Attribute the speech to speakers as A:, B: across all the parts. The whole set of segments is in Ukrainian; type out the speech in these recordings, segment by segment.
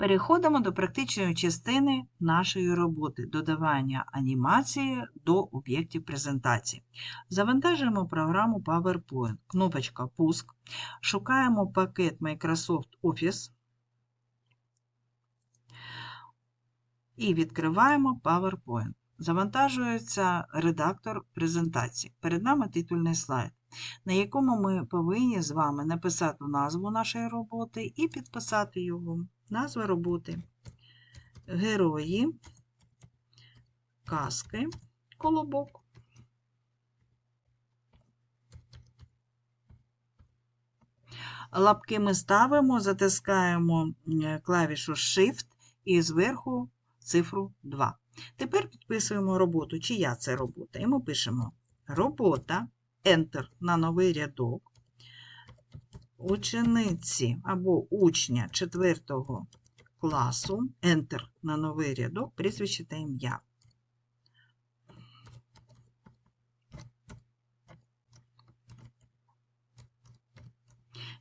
A: Переходимо до практичної частини нашої роботи додавання анімації до об'єктів презентації. Завантажуємо програму PowerPoint. Кнопочка Пуск. Шукаємо пакет Microsoft Office і відкриваємо PowerPoint. Завантажується редактор презентації. Перед нами титульний слайд, на якому ми повинні з вами написати назву нашої роботи і підписати його. Назва роботи. Герої, казки, колобок. Лапки ми ставимо, затискаємо е, клавішу Shift і зверху цифру 2. Тепер підписуємо роботу, чия це робота. І ми пишемо робота, Enter на новий рядок. Учениці або учня 4 класу, Enter на новий рядок, прізвище та ім'я.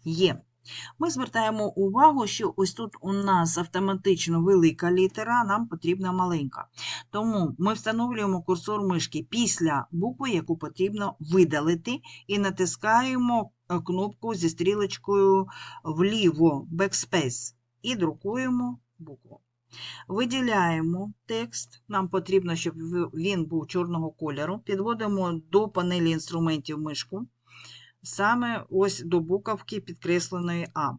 A: Є. Ми звертаємо увагу, що ось тут у нас автоматично велика літера, нам потрібна маленька. Тому ми встановлюємо курсор мишки після букви, яку потрібно видалити, і натискаємо кнопку зі стрілочкою вліво Backspace і друкуємо букву. Виділяємо текст, нам потрібно, щоб він був чорного кольору. Підводимо до панелі інструментів мишку саме ось до буковки підкресленої А.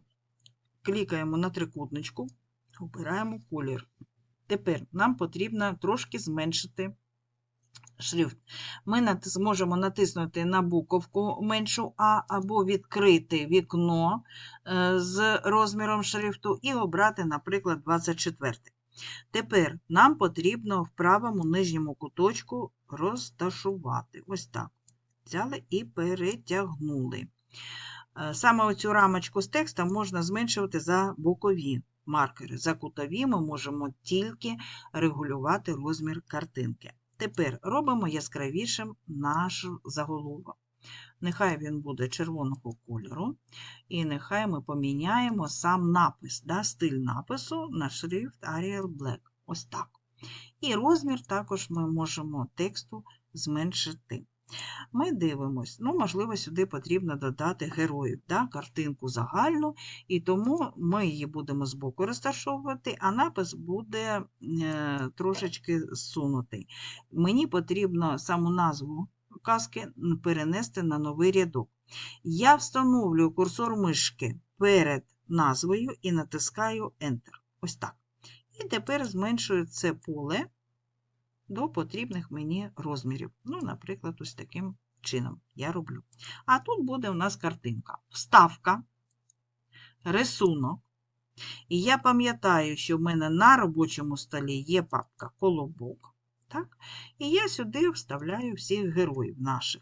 A: Клікаємо на трикутничку, обираємо колір. Тепер нам потрібно трошки зменшити шрифт. Ми зможемо натиснути на буковку меншу А або відкрити вікно е, з розміром шрифту і обрати, наприклад, 24. Тепер нам потрібно в правому нижньому куточку розташувати. Ось так взяли і перетягнули. Е, Саме оцю рамочку з текстом можна зменшувати за бокові маркери. За кутові ми можемо тільки регулювати розмір картинки. Тепер робимо яскравішим наш заголовок. Нехай він буде червоного кольору, і нехай ми поміняємо сам напис, да, стиль напису на шрифт Arial Black. Ось так. І розмір також ми можемо тексту зменшити. Ми дивимось, ну, можливо, сюди потрібно додати героїв, да, картинку загальну, і тому ми її будемо збоку розташовувати, а напис буде е, трошечки зсунутий. Мені потрібно саму назву казки перенести на новий рядок. Я встановлюю курсор мишки перед назвою і натискаю Enter. Ось так. І тепер зменшую це поле до потрібних мені розмірів. Ну, наприклад, ось таким чином я роблю. А тут буде у нас картинка. Вставка, рисунок. І я пам'ятаю, що в мене на робочому столі є папка колобок. Так? І я сюди вставляю всіх героїв наших.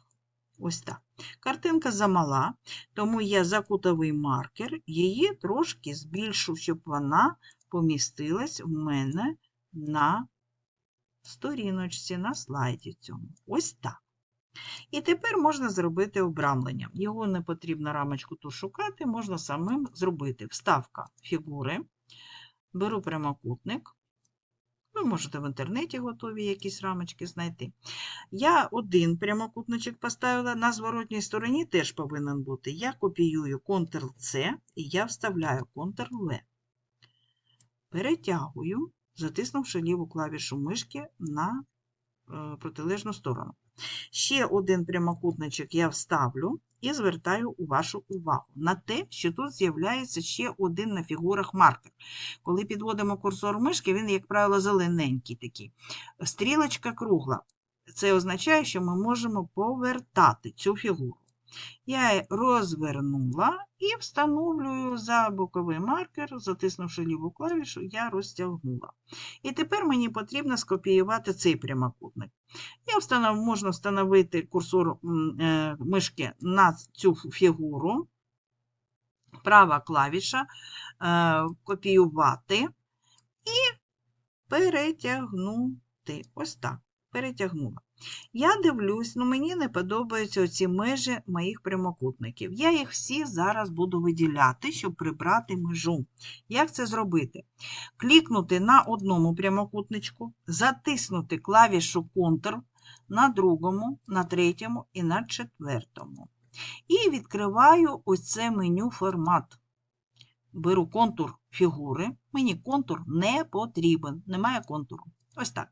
A: Ось так. Картинка замала, тому я за кутовий маркер її трошки збільшу, щоб вона помістилась в мене на сторіночці на слайді цьому. Ось так. І тепер можна зробити обрамлення. Його не потрібно рамочку тут шукати, можна самим зробити. Вставка фігури. Беру прямокутник. Ви можете в інтернеті готові якісь рамочки знайти. Я один прямокутничок поставила, на зворотній стороні теж повинен бути. Я копіюю Ctrl-C і я вставляю Ctrl-V. Перетягую, затиснувши ліву клавішу мишки на е, протилежну сторону. Ще один прямокутничок я вставлю і звертаю вашу увагу на те, що тут з'являється ще один на фігурах маркер. Коли підводимо курсор мишки, він, як правило, зелененький такий. Стрілочка кругла. Це означає, що ми можемо повертати цю фігуру. Я розвернула і встановлюю за боковий маркер, затиснувши ліву клавішу, я розтягнула. І тепер мені потрібно скопіювати цей прямокутник. Я встанов, можна встановити курсор е, мишки на цю фігуру, права клавіша, е, копіювати і перетягнути. Ось так. Перетягнула. Я дивлюсь, ну мені не подобаються оці межі моїх прямокутників. Я їх всі зараз буду виділяти, щоб прибрати межу. Як це зробити? клікнути на одному прямокутничку, затиснути клавішу Ctrl на другому, на третьому і на четвертому. І відкриваю ось це меню формат. Беру контур фігури. Мені контур не потрібен, немає контуру. Ось так.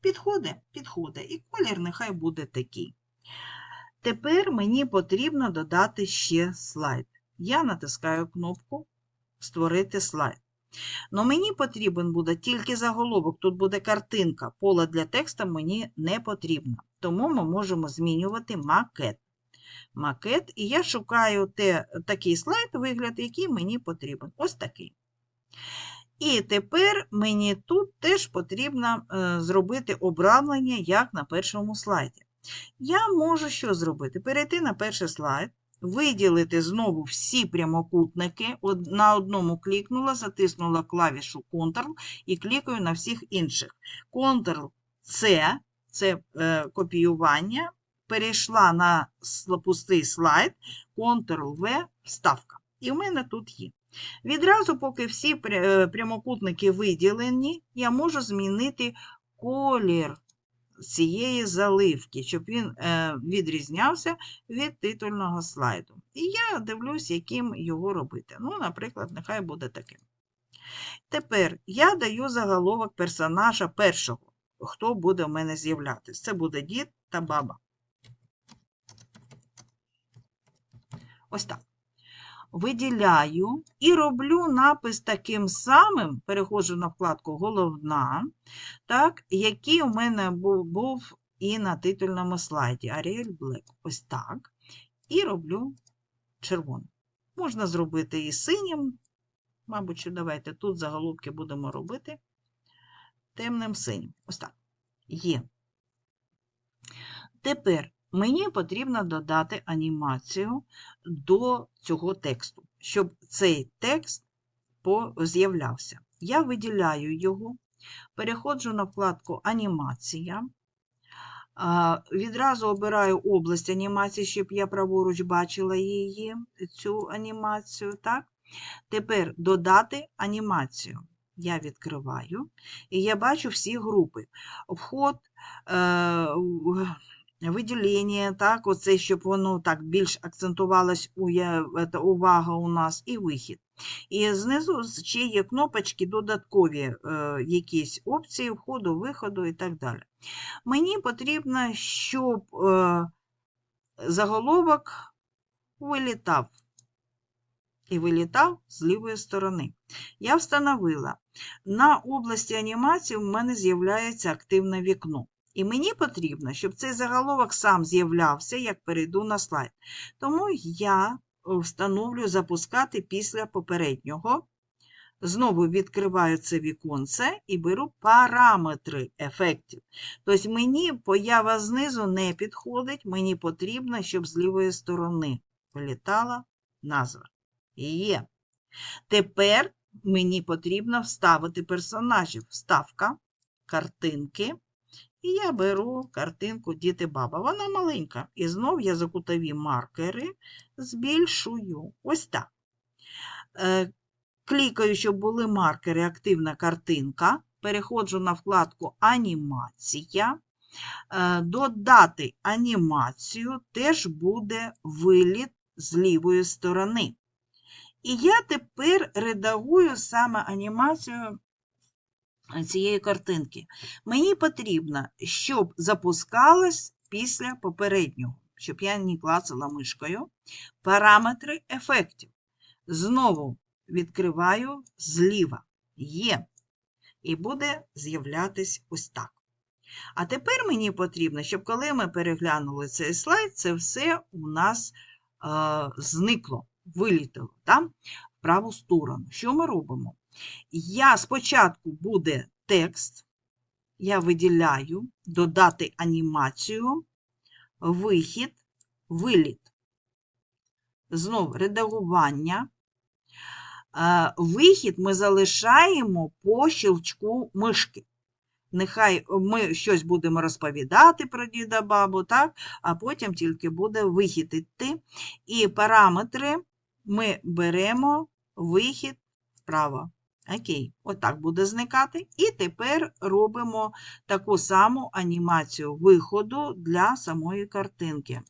A: Підходить, підходить. І колір нехай буде такий. Тепер мені потрібно додати ще слайд. Я натискаю кнопку Створити слайд. Но мені потрібен буде тільки заголовок. Тут буде картинка. Поле для текста мені не потрібно. Тому ми можемо змінювати макет. Макет, і я шукаю те, такий слайд, вигляд, який мені потрібен. Ось такий. І тепер мені тут теж потрібно е, зробити обрамлення, як на першому слайді. Я можу що зробити? Перейти на перший слайд, виділити знову всі прямокутники. На одному клікнула, затиснула клавішу Ctrl і клікаю на всіх інших. Ctrl-C – це е, копіювання. Перейшла на пустий слайд, Ctrl-V – вставка. І в мене тут є. Відразу, поки всі е, прямокутники виділені, я можу змінити колір цієї заливки, щоб він е, відрізнявся від титульного слайду. І я дивлюсь, яким його робити. Ну, наприклад, нехай буде таким. Тепер я даю заголовок персонажа першого, хто буде в мене з'являтися. Це буде дід та баба. Ось так. Виділяю і роблю напис таким самим, переходжу на вкладку Головна, так, який у мене був, був і на титульному слайді Arial Black. Ось так. І роблю червоним. Можна зробити і синім. Мабуть, давайте тут заголовки будемо робити темним синім. Ось так. Є. Тепер мені потрібно додати анімацію до цього тексту, щоб цей текст з'являвся. Я виділяю його, переходжу на вкладку Анімація. Відразу обираю область анімації, щоб я праворуч бачила її, цю анімацію. Так? Тепер додати анімацію. Я відкриваю, і я бачу всі групи. Вход, е, виділення, так, оце, щоб воно так більш акцентувалась увага у нас, і вихід. І знизу ще є кнопочки додаткові, е, якісь опції входу, виходу і так далі. Мені потрібно, щоб е, заголовок вилітав. І вилітав з лівої сторони. Я встановила, на області анімації в мене з'являється активне вікно. І мені потрібно, щоб цей заголовок сам з'являвся, як перейду на слайд. Тому я е, встановлю запускати після попереднього. Знову відкриваю це віконце і беру параметри ефектів. Тобто мені поява знизу не підходить, мені потрібно, щоб з лівої сторони вилітала назва. Є. Тепер мені потрібно вставити персонажів. Вставка, картинки. І я беру картинку Діти баба. Вона маленька. І знов я за кутові маркери збільшую. Ось так. Е, Клікаю, щоб були маркери активна картинка. Переходжу на вкладку Анімація. Е, Додати анімацію теж буде виліт з лівої сторони. І я тепер редагую саме анімацію цієї картинки. Мені потрібно, щоб запускалось після попереднього, щоб я не клацала мишкою. Параметри ефектів. Знову відкриваю зліва. Є. І буде з'являтись ось так. А тепер мені потрібно, щоб коли ми переглянули цей слайд, це все у нас е, зникло, вилітало там, в праву сторону. Що ми робимо? Я спочатку буде текст, я виділяю, додати анімацію, вихід, виліт. Знов редагування. Е, Вихід ми залишаємо по щелчку мишки. Нехай ми щось будемо розповідати про діда бабу, так? а потім тільки буде вихід іти. І параметри ми беремо вихід вправо. Окей, отак буде зникати. І тепер робимо таку саму анімацію виходу для самої картинки.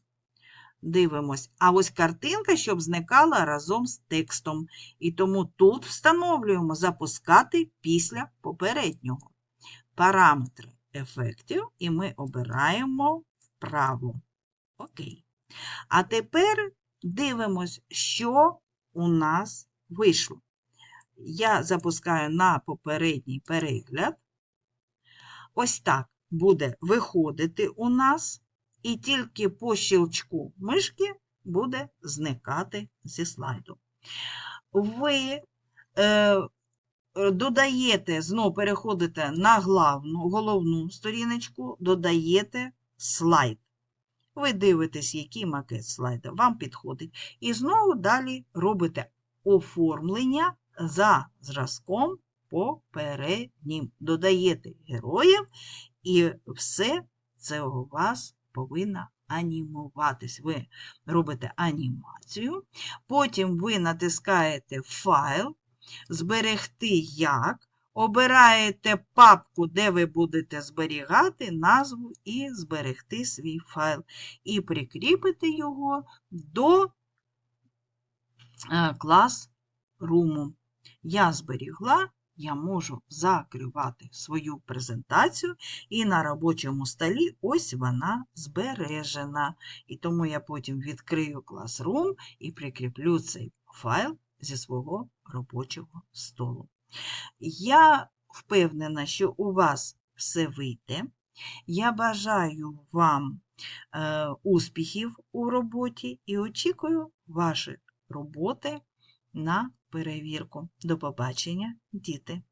A: Дивимось. А ось картинка, щоб зникала разом з текстом. І тому тут встановлюємо запускати після попереднього. Параметри ефектів, і ми обираємо вправо. Окей. А тепер дивимось, що у нас вийшло. Я запускаю на попередній перегляд. Ось так буде виходити у нас, і тільки по щелчку мишки буде зникати зі слайду. Ви е, додаєте, знову переходите на главну, головну сторіночку, додаєте слайд. Ви дивитесь, який макет слайда вам підходить. І знову далі робите оформлення за зразком попереднім. Додаєте героїв, і все це у вас повинно анімуватись. Ви робите анімацію, потім ви натискаєте файл, зберегти як, обираєте папку, де ви будете зберігати назву і зберегти свій файл. І прикріпити його до е, клас-руму. Я зберігла, я можу закривати свою презентацію, і на робочому столі ось вона збережена. І тому я потім відкрию Classroom і прикріплю цей файл зі свого робочого столу. Я впевнена, що у вас все вийде. Я бажаю вам е, успіхів у роботі і очікую ваші роботи на перевірку. До побачення, діти!